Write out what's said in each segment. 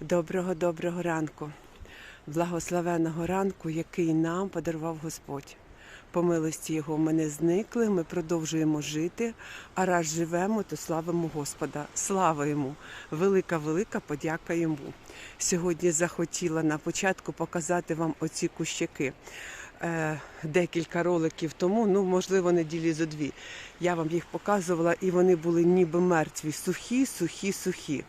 Доброго доброго ранку, благословеного ранку, який нам подарував Господь. По милості Його ми не зникли, ми продовжуємо жити, а раз живемо, то славимо Господа. Слава йому! Велика, велика подяка йому. Сьогодні захотіла на початку показати вам оці кущаки. Е, Декілька роликів тому, ну можливо, неділі зо дві. Я вам їх показувала, і вони були ніби мертві, сухі, сухі, сухі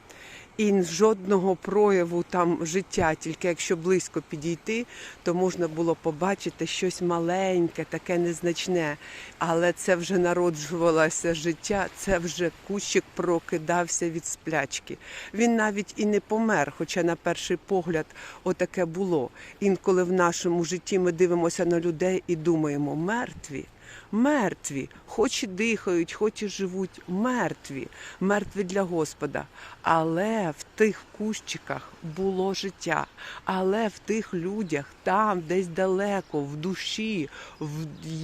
і жодного прояву там життя. Тільки якщо близько підійти, то можна було побачити щось маленьке, таке незначне. Але це вже народжувалося життя, це вже кущик прокидався від сплячки. Він навіть і не помер, хоча на перший погляд отаке було. Інколи в нашому житті ми дивимося на людей і думаємо, мертві. Мертві, хоч і дихають, хоч і живуть, мертві, мертві для Господа. Але в тих кущиках було життя, але в тих людях, там, десь далеко, в душі,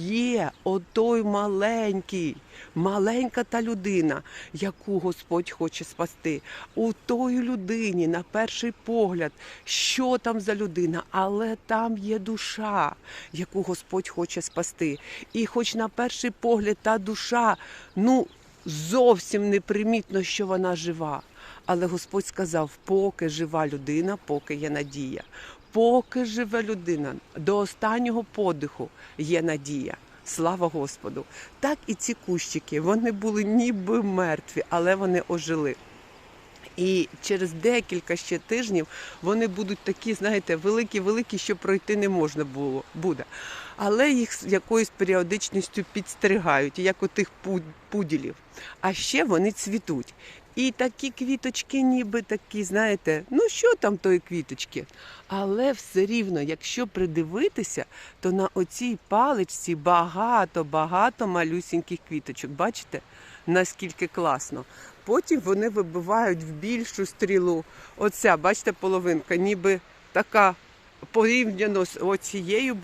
є отой маленький, маленька та людина, яку Господь хоче спасти. У тої людині, на перший погляд, що там за людина, але там є душа, яку Господь хоче спасти. І хоч на перший погляд та душа, ну зовсім непримітно, що вона жива. Але Господь сказав, поки жива людина, поки є надія. Поки живе людина, до останнього подиху є надія. Слава Господу! Так і ці кущики, вони були ніби мертві, але вони ожили. І через декілька ще тижнів вони будуть такі, знаєте, великі-великі, що пройти не можна було буде. Але їх з якоюсь періодичністю підстригають, як у тих пуділів. А ще вони цвітуть. І такі квіточки, ніби такі, знаєте, ну що там тої квіточки? Але все рівно, якщо придивитися, то на оцій паличці багато-багато малюсіньких квіточок. Бачите, наскільки класно. Потім вони вибивають в більшу стрілу. Оця, бачите, половинка, ніби така порівняно з оцією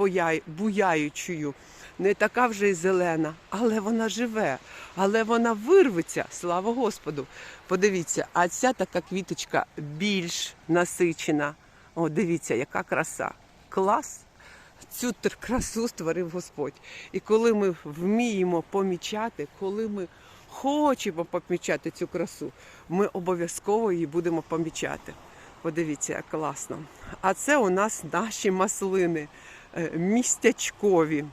буяючою. Не така вже й зелена, але вона живе, але вона вирветься, слава Господу. Подивіться, а ця така квіточка більш насичена. О, дивіться, яка краса. Клас. Цю красу створив Господь. І коли ми вміємо помічати, коли ми хочемо помічати цю красу, ми обов'язково її будемо помічати. Подивіться, як класно. А це у нас наші маслини е, містячкові.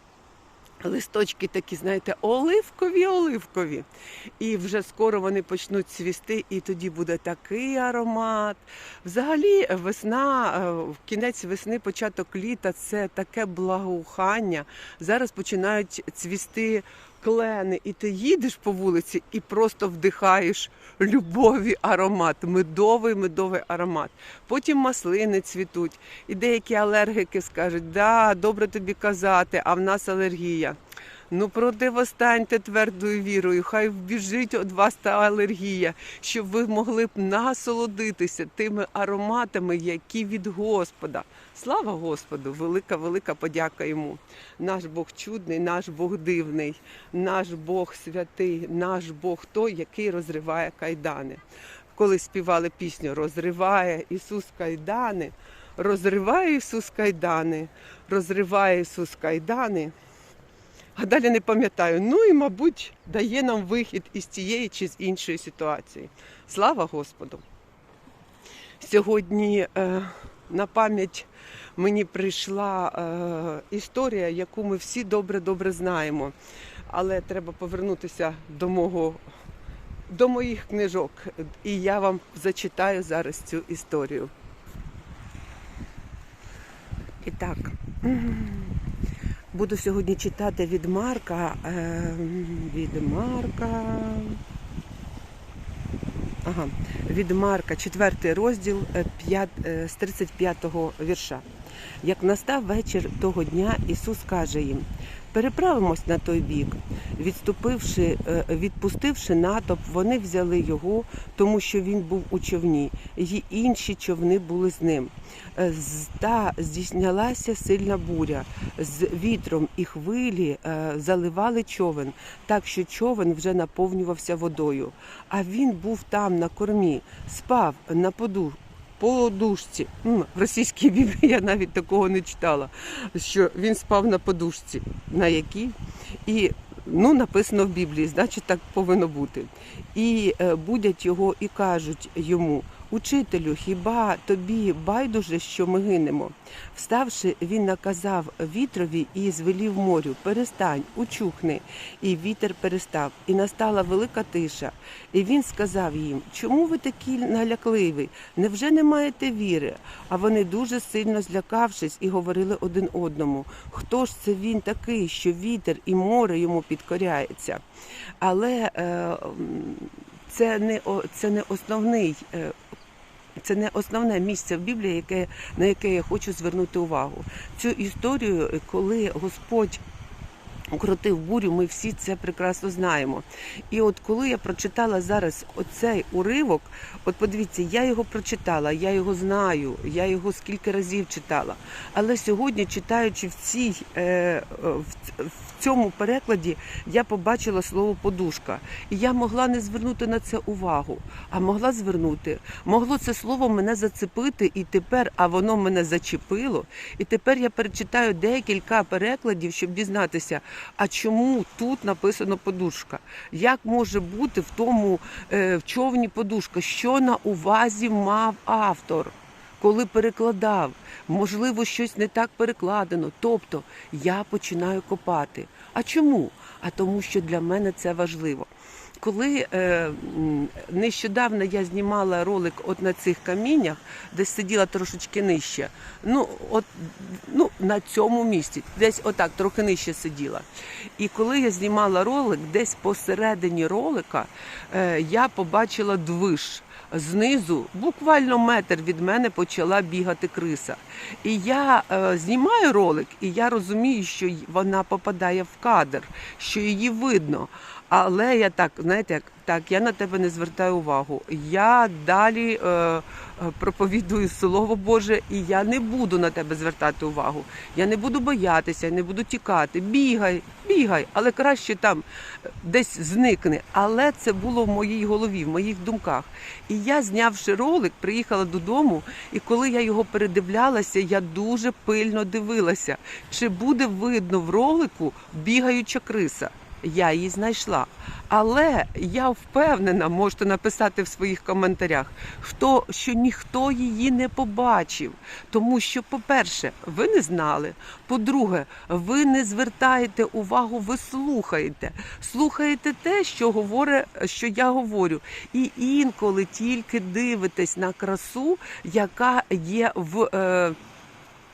Листочки такі, знаєте, оливкові, оливкові. І вже скоро вони почнуть цвісти, і тоді буде такий аромат. Взагалі, весна, е, кінець весни, початок літа це таке благоухання. Зараз починають цвісти клени, і ти їдеш по вулиці і просто вдихаєш любові аромат, медовий медовий аромат. Потім маслини цвітуть, і деякі алергіки скажуть, да, добре тобі казати, а в нас алергія. Ну, противостаньте твердою вірою, хай вбіжить від вас та алергія, щоб ви могли б насолодитися тими ароматами, які від Господа. Слава Господу! Велика, велика подяка йому. Наш Бог чудний, наш Бог дивний, наш Бог святий, наш Бог той, який розриває кайдани. Коли співали пісню Розриває Ісус кайдани, розриває Ісус кайдани, розриває Ісус кайдани. А далі не пам'ятаю. Ну і, мабуть, дає нам вихід із цієї чи з іншої ситуації. Слава Господу! Сьогодні е, на пам'ять мені прийшла е, історія, яку ми всі добре-добре знаємо. Але треба повернутися до мого. До моїх книжок, і я вам зачитаю зараз цю історію. І так, буду сьогодні читати від Марка. Е, від Марка. Ага, від Марка, 4 розділ е, п'ят- е, з 35-го вірша. Як настав вечір того дня, Ісус каже їм: переправимось на той бік. Відступивши, е, відпустивши натовп, вони взяли його, тому що він був у човні, і інші човни були з ним. Е, Та здійснялася сильна буря з вітром і хвилі е, заливали човен, так що човен вже наповнювався водою. А він був там на кормі, спав на поду, подушці. В російській біблії я навіть такого не читала, що він спав на подушці. На якій? І ну, написано в Біблії, значить так повинно бути. І е, будять його і кажуть йому: Учителю, хіба тобі байдуже, що ми гинемо? Вставши, він наказав вітрові і звелів морю: Перестань, учухни. І вітер перестав, і настала велика тиша. І він сказав їм: Чому ви такі налякливі? Невже не маєте віри? А вони дуже сильно злякавшись і говорили один одному: Хто ж це він такий, що вітер і море йому підкоряється? Але е, це не це не основний. Це не основне місце в Біблії, яке, на яке я хочу звернути увагу. Цю історію, коли Господь укротив бурю, ми всі це прекрасно знаємо. І от коли я прочитала зараз оцей уривок, от подивіться, я його прочитала, я його знаю, я його скільки разів читала. Але сьогодні, читаючи в цій е, в цьому перекладі, я побачила слово подушка. І я могла не звернути на це увагу, а могла звернути. Могло це слово мене зацепити, і тепер, а воно мене зачепило. І тепер я перечитаю декілька перекладів, щоб дізнатися, а чому тут написано подушка? Як може бути в тому е, в човні подушка? Що на увазі мав автор? Коли перекладав, можливо, щось не так перекладено. Тобто я починаю копати. А чому? А тому, що для мене це важливо. Коли е, нещодавно я знімала ролик от на цих каміннях, де сиділа трошечки нижче, ну от ну, на цьому місці, десь отак, трохи нижче сиділа. І коли я знімала ролик, десь посередині ролика е, я побачила движ. Знизу, буквально метр від мене почала бігати криса. І я е, знімаю ролик, і я розумію, що вона попадає в кадр, що її видно. Але я так, знаєте, так, я на тебе не звертаю увагу. Я далі е, е, проповідую Слово Боже, і я не буду на тебе звертати увагу. Я не буду боятися, не буду тікати. Бігай, бігай, але краще там е, десь зникне. Але це було в моїй голові, в моїх думках. І я, знявши ролик, приїхала додому, і коли я його передивлялася, я дуже пильно дивилася, чи буде видно в ролику бігаюча криса. Я її знайшла. Але я впевнена, можете написати в своїх коментарях, хто, що ніхто її не побачив. Тому що, по-перше, ви не знали. По-друге, ви не звертаєте увагу, ви слухаєте. Слухаєте те, що говорить, що я говорю. І інколи тільки дивитесь на красу, яка є в. Е,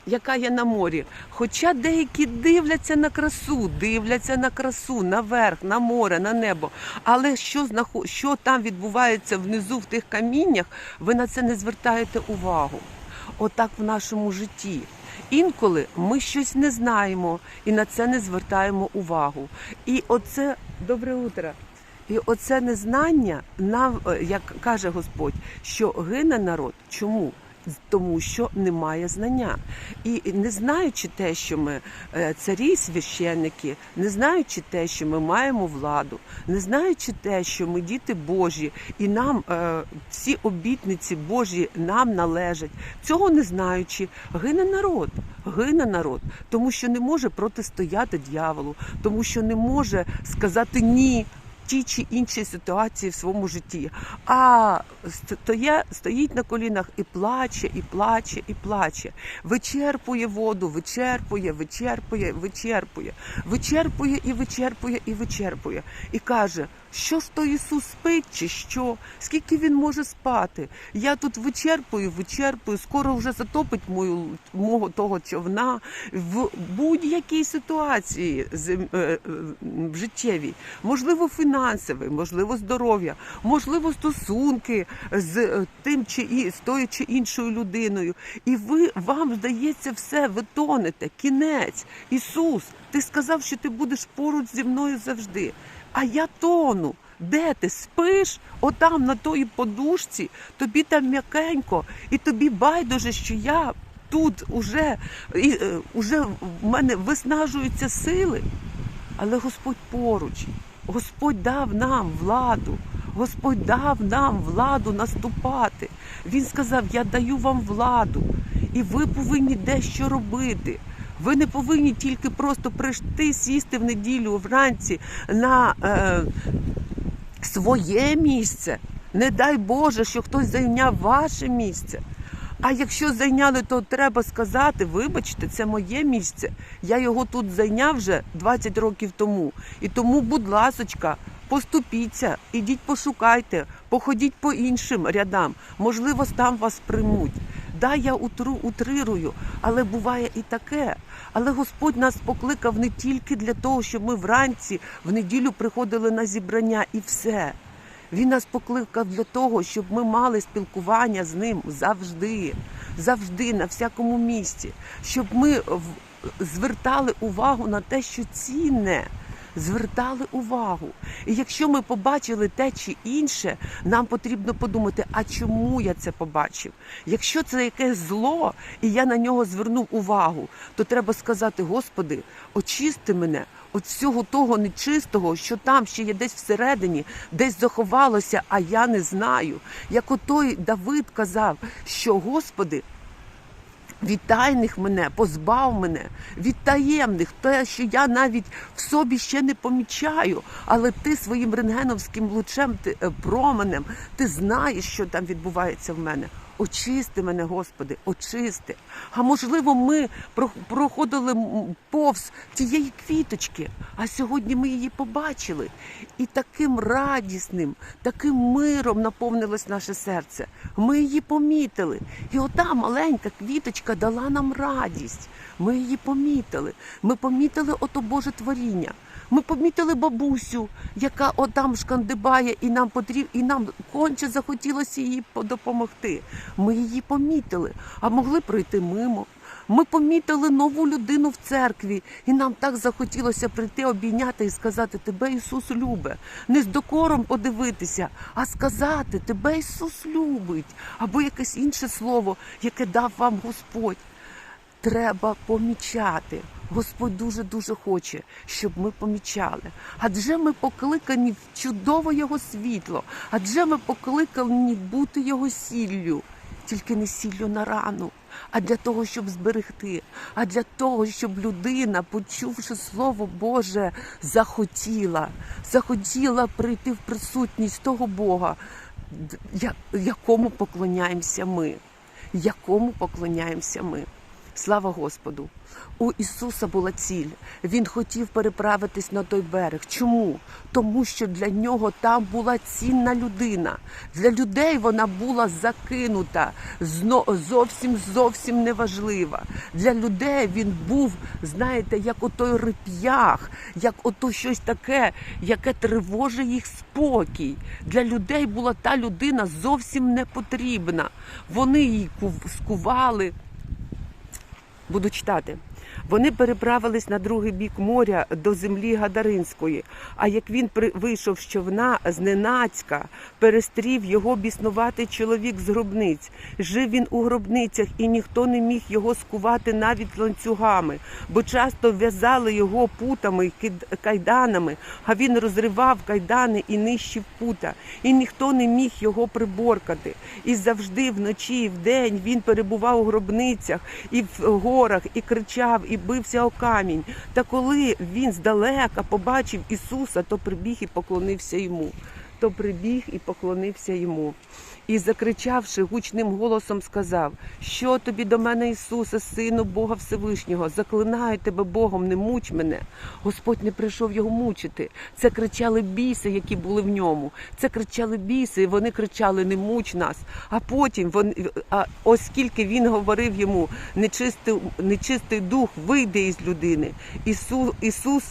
яка є на морі. Хоча деякі дивляться на красу, дивляться на красу, наверх, на море, на небо. Але що, що там відбувається внизу в тих каміннях, ви на це не звертаєте увагу. Отак в нашому житті. Інколи ми щось не знаємо і на це не звертаємо увагу. І оце добре утро. І оце незнання е, як каже Господь, що гине народ. Чому? Тому що немає знання. І не знаючи те, що ми е, царі, священники, не знаючи те, що ми маємо владу, не знаючи те, що ми діти Божі, і нам е, всі обітниці Божі нам належать, цього не знаючи, гине народ, гине народ, тому що не може протистояти дьяволу, тому що не може сказати ні тій чи іншій ситуації в своєму житті. А стоє, стоїть на колінах і плаче, і плаче, і плаче. Вичерпує воду, вичерпує, вичерпує, вичерпує, вичерпує і вичерпує, і вичерпує. І каже, що ж то Ісус спить, чи що? Скільки він може спати? Я тут вичерпую, вичерпую, скоро вже затопить мою мого того човна в будь-якій ситуації е, е, в життєвій, можливо, фінансовий, можливо, здоров'я, можливо, стосунки з е, тим чи і з тою чи іншою людиною. І ви вам здається все, ви тонете, кінець. Ісус, ти сказав, що ти будеш поруч зі мною завжди. А я тону. Де ти спиш? Отам на тої подушці, тобі там м'якенько, і тобі байдуже, що я тут уже, і, е, уже в мене виснажуються сили. Але Господь поруч, Господь дав нам владу, Господь дав нам владу наступати. Він сказав: Я даю вам владу, і ви повинні дещо робити. Ви не повинні тільки просто прийти, сісти в неділю вранці на е, своє місце. Не дай Боже, що хтось зайняв ваше місце. А якщо зайняли, то треба сказати: вибачте, це моє місце. Я його тут зайняв вже 20 років тому. І тому, будь ласочка, поступіться, ідіть пошукайте, походіть по іншим рядам. Можливо, там вас приймуть. Да, я утру, утрирую, але буває і таке. Але Господь нас покликав не тільки для того, щоб ми вранці в неділю приходили на зібрання і все. Він нас покликав для того, щоб ми мали спілкування з ним завжди, завжди, на всякому місці, щоб ми звертали увагу на те, що цінне. Звертали увагу. І якщо ми побачили те чи інше, нам потрібно подумати, а чому я це побачив? Якщо це якесь зло, і я на нього звернув увагу, то треба сказати: Господи, очисти мене от всього того нечистого, що там ще є десь всередині, десь заховалося, а я не знаю. Як отой Давид казав, що Господи. Від тайних мене, позбав мене, від таємних, те, що я навіть в собі ще не помічаю, але ти своїм рентгеновським лучем, ти, е, променем, ти знаєш, що там відбувається в мене. Очисти мене, Господи, очисти. А можливо, ми про- проходили повз тієї квіточки, а сьогодні ми її побачили. І таким радісним, таким миром наповнилось наше серце. Ми її помітили. І ота маленька квіточка дала нам радість. Ми її помітили. Ми помітили ото Боже творіння. Ми помітили бабусю, яка отам шкандибає, і нам потрібно, і нам конче захотілося їй по- допомогти. Ми її помітили, а могли пройти мимо. Ми помітили нову людину в церкві, і нам так захотілося прийти, обійняти і сказати: Тебе Ісус любить. Не з докором подивитися, а сказати, Тебе Ісус любить, або якесь інше слово, яке дав вам Господь треба помічати. Господь дуже дуже хоче, щоб ми помічали. Адже ми покликані в чудове Його світло, адже ми покликані бути Його сіллю, тільки не сіллю на рану, а для того, щоб зберегти, а для того, щоб людина, почувши Слово Боже, захотіла, захотіла прийти в присутність того Бога, якому поклоняємося ми, якому поклоняємося ми. Слава Господу! У Ісуса була ціль. Він хотів переправитись на той берег. Чому? Тому що для нього там була цінна людина. Для людей вона була закинута, зовсім зовсім неважлива. Для людей він був, знаєте, як отой реп'ях, як ото щось таке, яке тривожить їх спокій. Для людей була та людина зовсім не потрібна. Вони її кув- скували. Буду читати. Вони переправились на другий бік моря до землі Гадаринської. А як він вийшов з човна зненацька, перестрів його біснуватий чоловік з гробниць. Жив він у гробницях, і ніхто не міг його скувати навіть ланцюгами, бо часто в'язали його путами кайданами, а він розривав кайдани і нищив пута, і ніхто не міг його приборкати. І завжди вночі і вдень він перебував у гробницях і в горах, і кричав, і бився о камінь. Та коли він здалека побачив Ісуса, то прибіг і поклонився йому. То прибіг і поклонився йому. І, закричавши гучним голосом, сказав: Що тобі до мене, Ісусе, Сину Бога Всевишнього? Заклинаю тебе Богом, не муч мене. Господь не прийшов його мучити. Це кричали біси, які були в ньому. Це кричали біси, і вони кричали: Не муч нас. А потім вони, а оскільки він говорив йому, нечистий, нечистий дух вийде із людини. Ісус, Ісус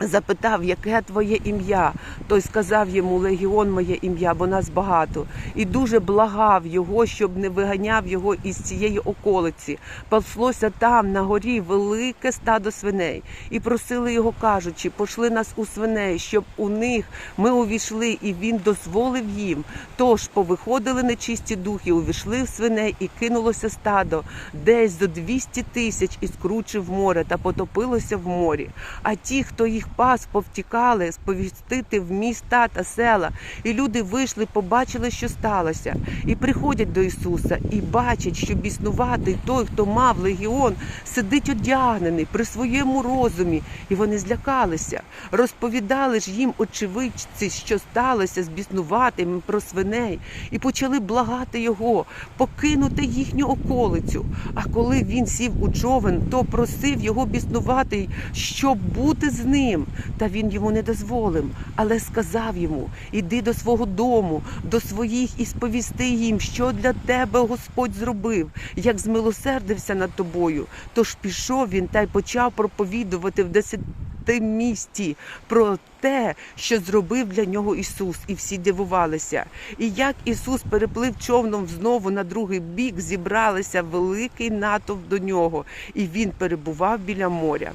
запитав, яке твоє ім'я. Той сказав йому Легіон моє ім'я, бо нас багато. І дуже благав його, щоб не виганяв його із цієї околиці. Паслося там на горі велике стадо свиней, і просили його, кажучи, пошли нас у свиней, щоб у них ми увійшли, і він дозволив їм. Тож повиходили нечисті духи, увійшли в свиней, і кинулося стадо, десь до 200 тисяч і скручив море та потопилося в морі. А ті, хто їх пас повтікали сповістити в міста та села. І люди вийшли, побачили, що сталося, і приходять до Ісуса і бачать, що біснуватий той, хто мав легіон, сидить одягнений при своєму розумі, і вони злякалися. Розповідали ж їм очевидці, що сталося з біснуватим про свиней, і почали благати його покинути їхню околицю. А коли він сів у човен, то просив його біснуватий, щоб бути з ним. Та він йому не дозволив, але сказав йому: іди до свого дому, до своїх і сповісти їм, що для тебе Господь зробив, як змилосердився над тобою. Тож пішов він та й почав проповідувати в десяти місті про те, що зробив для нього Ісус, і всі дивувалися. І як Ісус переплив човном знову на другий бік, зібралися великий натовп до нього, і він перебував біля моря.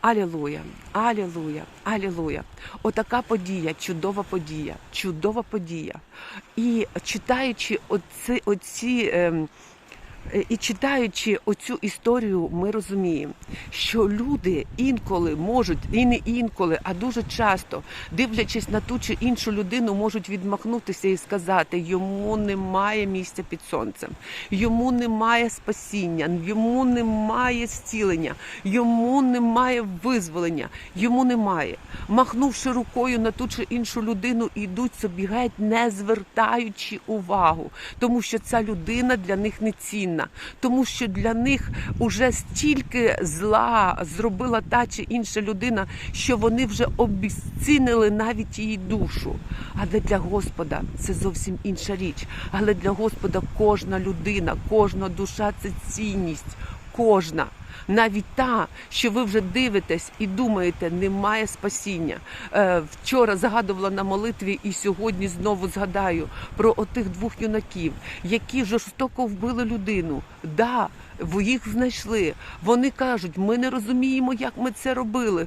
Алілуя, алілуя, алілуя. Отака подія, чудова подія, чудова подія. І читаючи оці, оці е, і читаючи оцю історію, ми розуміємо, що люди інколи можуть, і не інколи, а дуже часто, дивлячись на ту чи іншу людину, можуть відмахнутися і сказати, йому немає місця під сонцем, йому немає спасіння, йому немає зцілення, йому немає визволення, йому немає. Махнувши рукою на ту чи іншу людину, ідуть собі геть, не звертаючи увагу, тому що ця людина для них не цінна, тому що для них уже стільки зла зробила та чи інша людина, що вони вже обіцінили навіть її душу. Але для Господа це зовсім інша річ. Але для Господа кожна людина, кожна душа це цінність. Кожна, навіть та, що ви вже дивитесь і думаєте, немає спасіння. Е, вчора згадувала на молитві, і сьогодні знову згадаю про отих двох юнаків, які жорстоко вбили людину. Да, їх знайшли. Вони кажуть, ми не розуміємо, як ми це робили.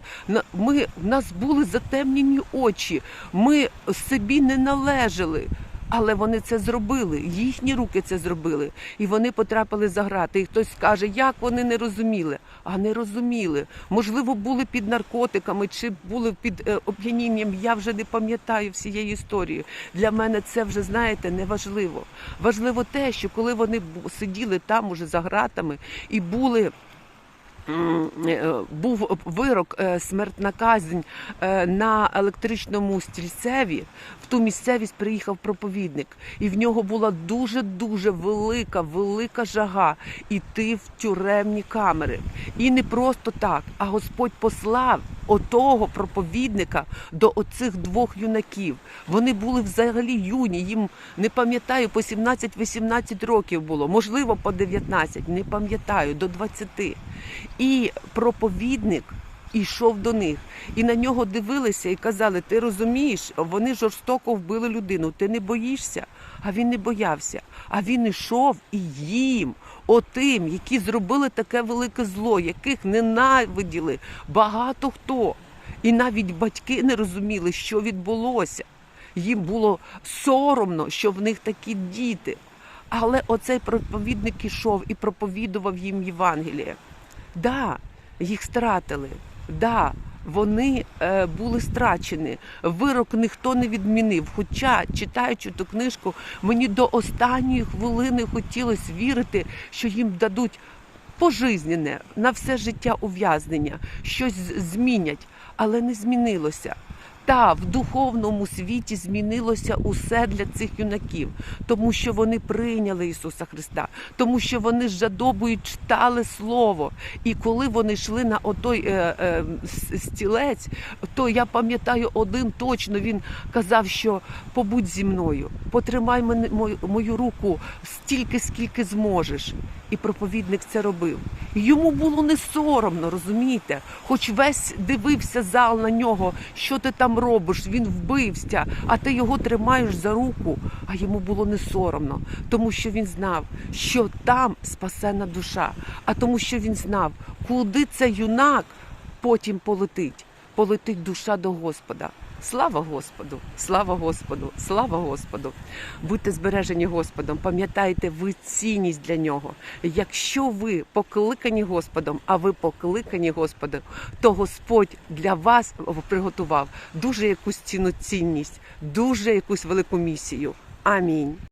Ми в нас були затемнені очі. Ми собі не належали. Але вони це зробили, їхні руки це зробили, і вони потрапили за грати. І хтось скаже, як вони не розуміли, а не розуміли. Можливо, були під наркотиками чи були під е, оп'янінням. Я вже не пам'ятаю всієї історії. Для мене це вже знаєте не важливо. Важливо те, що коли вони сиділи там уже за гратами і були. Е, Був вирок е, смертна казнь е, на електричному стільцеві. В ту місцевість приїхав проповідник, і в нього була дуже дуже велика, велика жага іти в тюремні камери. І не просто так, а Господь послав отого проповідника до оцих двох юнаків. Вони були взагалі юні. Їм не пам'ятаю, по 17-18 років було, можливо, по 19, не пам'ятаю, до 20. І проповідник ішов до них, і на нього дивилися і казали: Ти розумієш, вони жорстоко вбили людину. Ти не боїшся? А він не боявся. А він ішов і їм, отим, які зробили таке велике зло, яких ненавиділи багато хто. І навіть батьки не розуміли, що відбулося. Їм було соромно, що в них такі діти. Але оцей проповідник ішов і проповідував їм Євангеліє. Да, їх стратили. Да, вони е, були страчені. Вирок ніхто не відмінив. Хоча, читаючи ту книжку, мені до останньої хвилини хотілося вірити, що їм дадуть пожизнене на все життя ув'язнення, щось змінять, але не змінилося. Та в духовному світі змінилося усе для цих юнаків, тому що вони прийняли Ісуса Христа, тому що вони з жадобою читали Слово. І коли вони йшли на отой е, е, стілець, то я пам'ятаю один точно. Він казав, що побудь зі мною, потримай мене мою, мою руку стільки, скільки зможеш. І проповідник це робив. Йому було не соромно, розумієте? Хоч весь дивився зал на нього, що ти там робиш, він вбився, а ти його тримаєш за руку. А йому було не соромно, тому що він знав, що там спасена душа, а тому, що він знав, куди цей юнак потім полетить. Полетить душа до Господа. Слава Господу! Слава Господу! Слава Господу! Будьте збережені Господом, пам'ятайте ви цінність для нього. Якщо ви покликані Господом, а ви покликані Господом, то Господь для вас приготував дуже якусь ціну цінність, дуже якусь велику місію. Амінь.